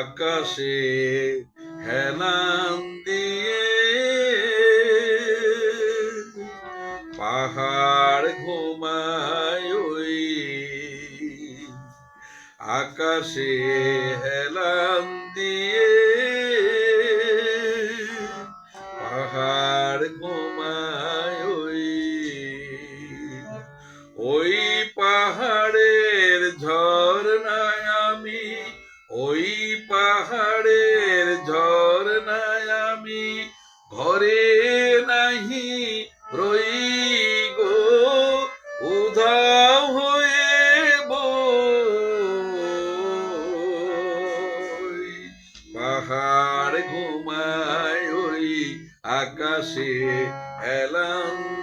আকাশে হেলান দিয়ে পাহাড় ঘুমায় আকাশে হেলান দিয়ে ঘরে নাহি রই গো উধাও হয়ে পাহাড় ঘুমায় ওই আকাশে এলান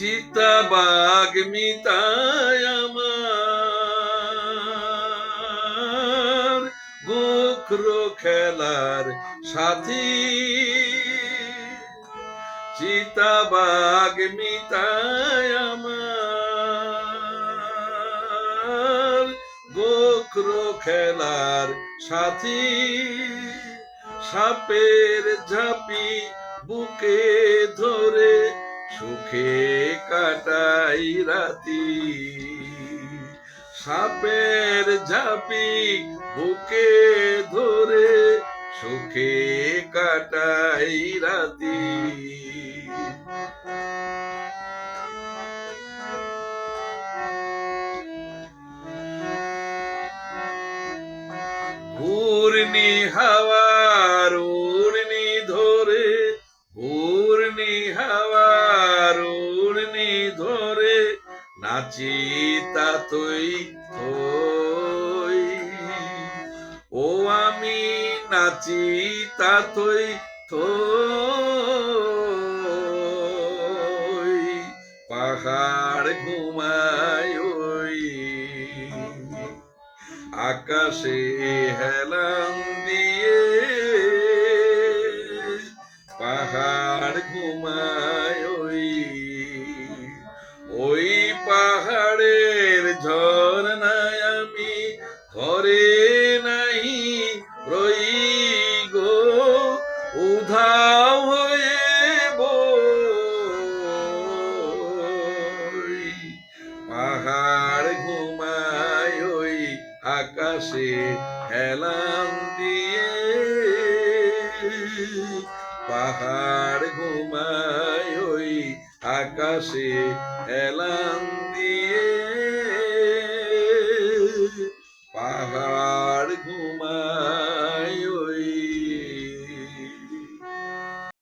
চিতাবাগ মিতায় আমার। গোখর খেলার সাথী। চিতাবাগ মিতায় আমার। গোখর খেলার সাথী। সাপের ঝাঁপি বুকে ধরে সুখে কাটাই রাতি। সাপের ঝাঁপি বুকে ধরে সুখে কাটাই রাতি। ঘূর্ণি হাওয়ার তা তুই থই। ও আমি নাচি তা তুই থই। পাহাড় ঘুমায় ওই। আকাশে হেলান দিয়ে রই গো উধাও হয়ে পাহাড় ঘুমায় ওই আকাশে হেলান দিয়ে। পাহাড় ঘুমায় ওই আকাশে হেলান দিয়ে। পাহাড়